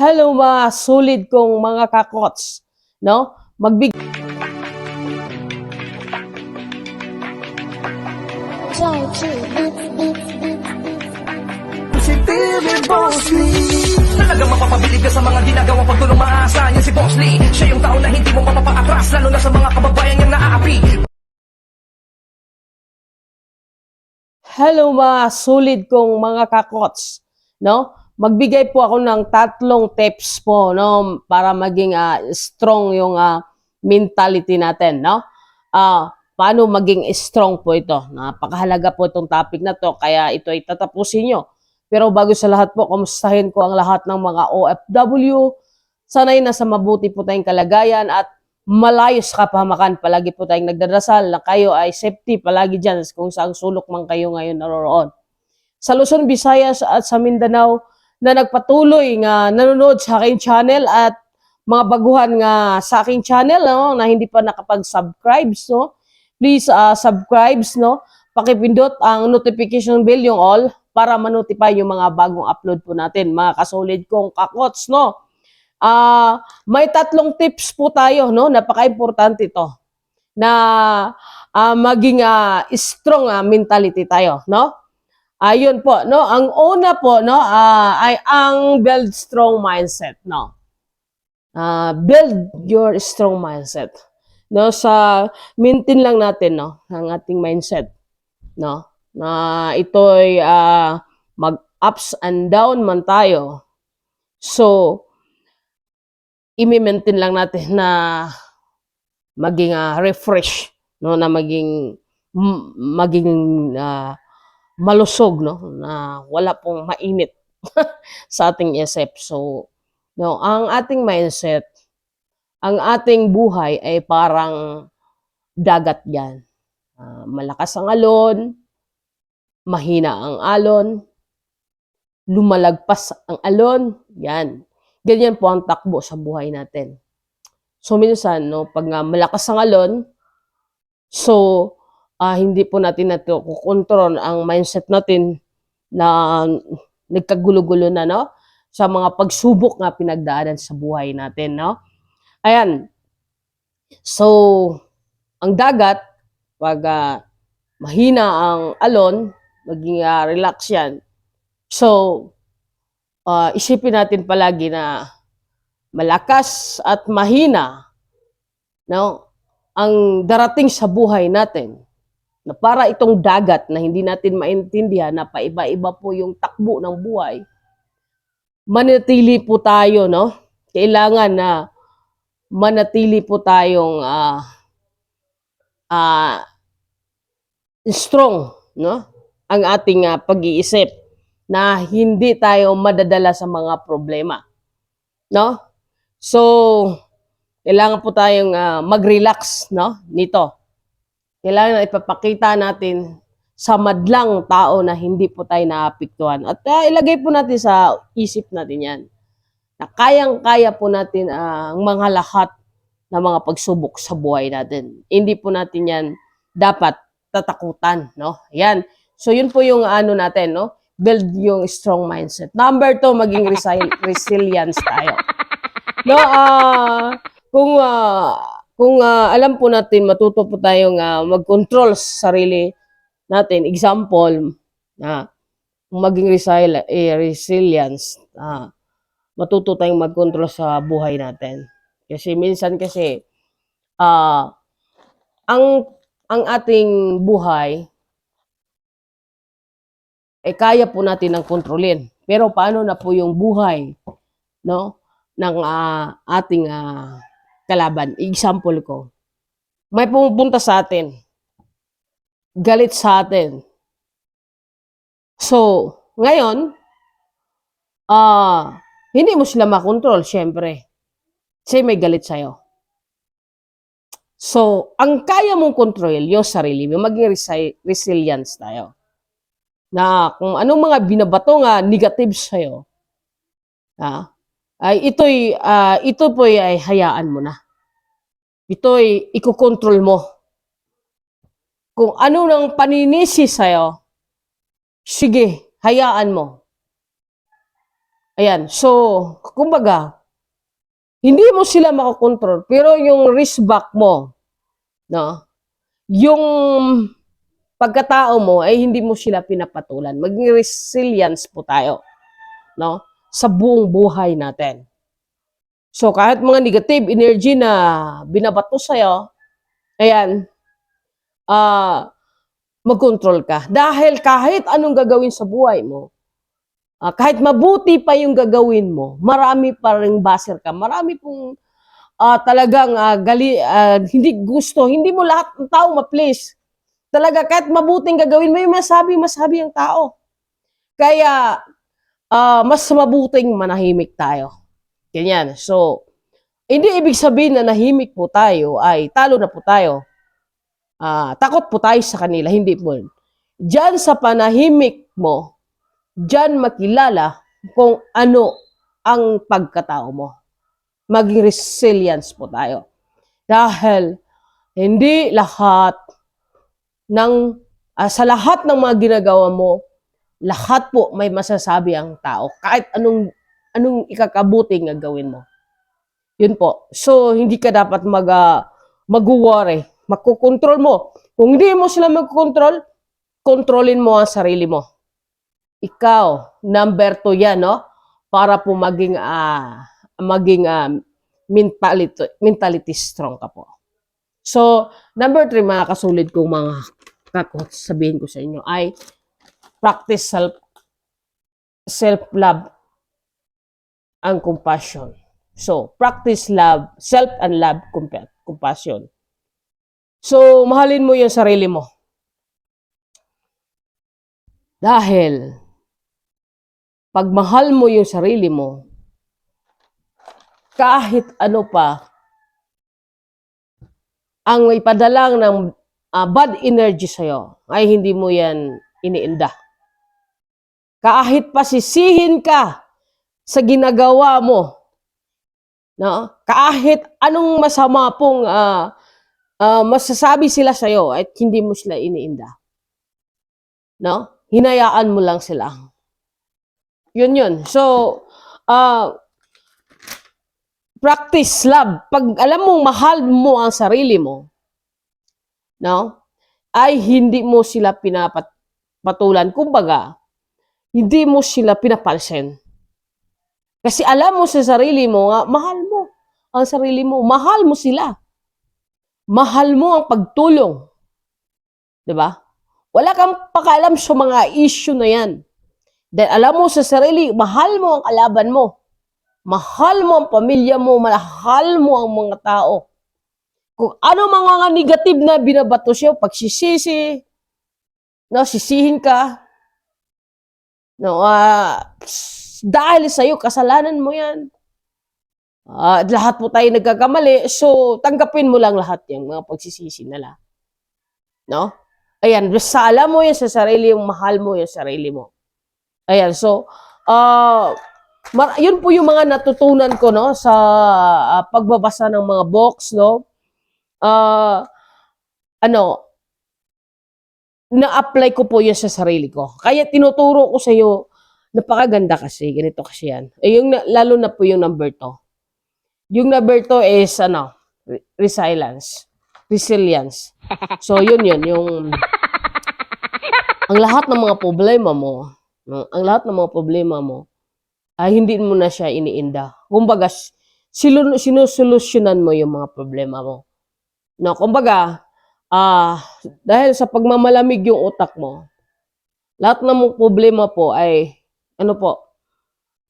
Hello mga solid kong mga kakots, no? Magbig Talagang mapapabilib ka sa mga ginagawa pag tulong maaasahan yan si Boss Lee Siya yung tao na hindi mo mapapaatras Lalo na sa mga kababayan niyang naaapi Hello mga solid kong mga kakots, no? Magbigay po ako ng tatlong tips po, no? Para maging ah, strong yung ah, mentality natin, no? Ah, paano maging strong po ito? Napakahalaga po itong topic na to, kaya ito ay tatapusin nyo. Pero bago sa lahat po, kamustahin ko ang lahat ng mga OFW. Sanay na sa mabuti po tayong kalagayan at malayos kapahamakan. Palagi po tayong nagdarasal na kayo ay safety palagi dyan kung saang sulok man kayo ngayon naroroon. Sa Luzon, Visayas at sa Mindanao na nagpatuloy nga nanonood sa aking channel at mga baguhan nga sa aking channel no, na hindi pa nakapag-subscribe no. Please uh, subscribe no. Pakipindot ang notification bell yung all para ma-notify yung mga bagong upload po natin, mga kasolid kong kakots no. Ah, may tatlong tips po tayo no, napaka-importante ito na ah, maging ah, strong ah, mentality tayo, no? Ayun po, no? Ang una po, no, ah, ay ang build strong mindset, no? Ah, build your strong mindset. No, sa maintain lang natin, no, ang ating mindset, no? Na ito'y ah, mag ups and down man tayo. So, i-maintain lang natin na maging ah, refresh, no, na maging maging ah, malusog no na wala pong mainit sa ating isip. So, no, ang ating mindset, ang ating buhay ay parang dagat 'yan. Ah, malakas ang alon, mahina ang alon, lumalagpas ang alon, 'yan. Ganyan po ang takbo sa buhay natin. So minsan no, pag nga malakas ang alon, so ah, hindi po natin nato kukontrol ang mindset natin na nagkagulo-gulo na no sa mga pagsubok nga pinagdaanan sa buhay natin no. Ayan. So ang dagat pag ah, mahina ang alon, maging ah, relax 'yan. So ah, isipin natin palagi na malakas at mahina no ang darating sa buhay natin na para itong dagat na hindi natin maintindihan na paiba-iba po yung takbo ng buhay, manatili po tayo, no? Kailangan na manatili po tayong ah ah, strong, no? Ang ating ah, pag-iisip na hindi tayo madadala sa mga problema, no? So, kailangan po tayong ah, mag-relax, no? Nito kailangan na ipapakita natin sa madlang tao na hindi po tayo naapektuhan. At ah, ilagay po natin sa isip natin yan. Na kayang-kaya po natin ah, ang mga lahat ng mga pagsubok sa buhay natin. Hindi po natin yan dapat tatakutan, no? Yan. So yun po yung ano natin, no? Build yung strong mindset. Number two, maging resi- resilience tayo. No, ah, kung ah, kung ah, alam po natin matuto po tayong ah, mag-control sa sarili natin. Example, na kung maging resili- eh, resilience, ah, matuto tayong mag-control sa buhay natin. Kasi minsan kasi ah ang ang ating buhay eh kaya po natin ng kontrolin. Pero paano na po yung buhay no ng ah, ating ah, kalaban. Example ko. May pumupunta sa atin. Galit sa atin. So, ngayon, ah, hindi mo sila makontrol, syempre. Kasi may galit sa'yo. So, ang kaya mong control, yung sarili mo, maging resi- resilience tayo. Na kung anong mga binabato nga negative sa'yo, ah, ay ito'y ah, ito po ay hayaan mo na. Ito'y ikokontrol mo. Kung ano nang paninisi sa'yo, sige, hayaan mo. Ayan. So, kumbaga, hindi mo sila makokontrol, pero yung risk back mo, no? Yung pagkatao mo ay hindi mo sila pinapatulan. Maging resilience po tayo, no? Sa buong buhay natin. So, kahit mga negative energy na binabato sa'yo, ayan, ah, mag-control ka. Dahil kahit anong gagawin sa buhay mo, ah, kahit mabuti pa yung gagawin mo, marami pa rin baser ka. Marami pong ah, talagang ah, gali, ah, hindi gusto, hindi mo lahat ng tao ma-please. Talaga, kahit mabuting gagawin mo, yung masabi, masabi ang tao. Kaya, ah, mas mabuting manahimik tayo. Ganyan. So, hindi ibig sabihin na nahimik po tayo ay talo na po tayo. Ah, takot po tayo sa kanila, hindi po. Diyan sa panahimik mo, diyan makilala kung ano ang pagkatao mo. Maging resilience po tayo. Dahil hindi lahat ng ah, sa lahat ng mga ginagawa mo, lahat po may masasabi ang tao. Kahit anong anong ikakabuti nga gawin mo. Yun po. So, hindi ka dapat mag, uh, mag-worry. Magkukontrol mo. Kung hindi mo sila magkukontrol, kontrolin mo ang sarili mo. Ikaw, number two yan, no? Para po maging, ah, maging ah, mentality, mentality strong ka po. So, number three, mga kasulid kong mga kakot, sabihin ko sa inyo, ay practice self self-love and compassion. So, practice love, self and love, compa- compassion. So, mahalin mo yung sarili mo. Dahil, pag mahal mo yung sarili mo, kahit ano pa, ang ipadalang ng ah, bad energy sa'yo, ay hindi mo yan iniinda. Kahit pasisihin ka sa ginagawa mo, no? kahit anong masama pong ah, ah, masasabi sila sa'yo at hindi mo sila iniinda. No? Hinayaan mo lang sila. Yun yun. So, ah, practice love. Pag alam mong mahal mo ang sarili mo, no? Ay hindi mo sila pinapatulan. Kumbaga, hindi mo sila pinapansin. Kasi alam mo sa sarili mo, nga, mahal mo ang sarili mo. Mahal mo sila. Mahal mo ang pagtulong. ba? Wala kang pakialam sa mga issue na yan. Dahil alam mo sa sarili, mahal mo ang kalaban mo. Mahal mo ang pamilya mo, mahal mo ang mga tao. Kung ano mga negative na binabato siya, pagsisisi, no, sisihin ka, no, ah, dahil sa iyo, kasalanan mo yan. Ah, lahat po tayo nagkakamali, so tanggapin mo lang lahat yung mga pagsisisi nila. No? Ayan, alam mo yan sa sarili, yung mahal mo yung sarili mo. Ayan, so, mar- yun po yung mga natutunan ko, no, sa ah, pagbabasa ng mga books, no. Ah, ano, na-apply ko po yun sa sarili ko. Kaya tinuturo ko sa iyo, napakaganda kasi, ganito kasi yan. Eh, yung, lalo na po yung number two. Yung number two is, ano, re- resilience. Resilience. So, yun yun, yung, ang lahat ng mga problema mo, ang lahat ng mga problema mo, ay hindi mo na siya iniinda. Kumbaga, s- silu- sinusolusyonan mo yung mga problema mo. No, kumbaga, ah, dahil sa pagmamalamig yung utak mo, lahat ng mga problema po ay, ano po,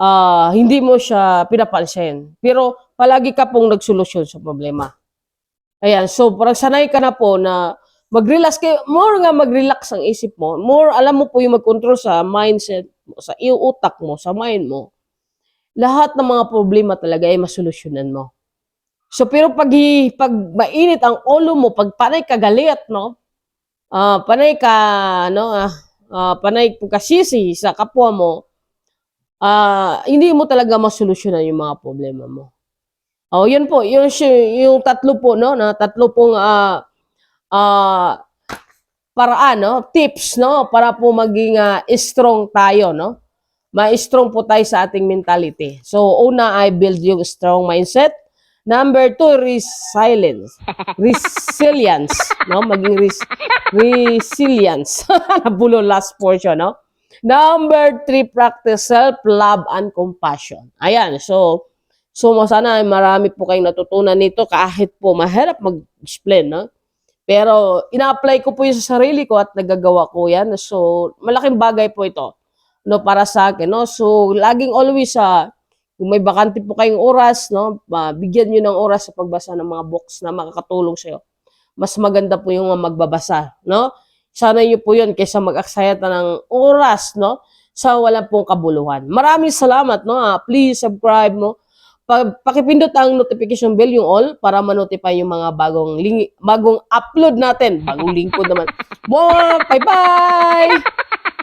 ah, hindi mo siya pinapansin. Pero palagi ka pong nagsolusyon sa problema. Ayan, so parang sanay ka na po na mag-relax kayo, more nga mag-relax ang isip mo, more alam mo po yung mag-control sa mindset mo, sa iyong utak mo, sa mind mo, lahat ng mga problema talaga ay masolusyonan mo. So pero pag, pag mainit ang ulo mo, pag panay ka galit, no? Ah, panay ka, no, ah, ah, panay ka sisi sa kapwa mo, ah, hindi mo talaga masolusyonan yung mga problema mo. Oh, yun po, yun si- yung tatlo po, no, na tatlo pong ah, ah, paraan, no, tips, no, para po maging ah, strong tayo, no. ma-strong po tayo sa ating mentality. So, una ay build yung strong mindset. Number two, resilience. Resilience. No? Maging res- resilience. Nabulo last portion, no? Number three, practice self-love and compassion. Ayan, so, so sana marami po kayong natutunan nito kahit po mahirap mag-explain, no? Pero ina-apply ko po yun sa sarili ko at nagagawa ko yan. So, malaking bagay po ito no para sa akin no so laging always sa kung may bakante po kayong oras no bigyan niyo ng oras sa pagbasa ng mga books na makakatulong sa iyo mas maganda po yung magbabasa no? Sana niyo po yun kaysa mag-aksaya ng oras no? Sa wala pong kabuluhan. Maraming salamat no ah, please subscribe no? Pa- pakipindot ang notification bell yung all para ma-notify yung mga bagong ling- bagong upload natin. Bagong lingkod naman. Bye bye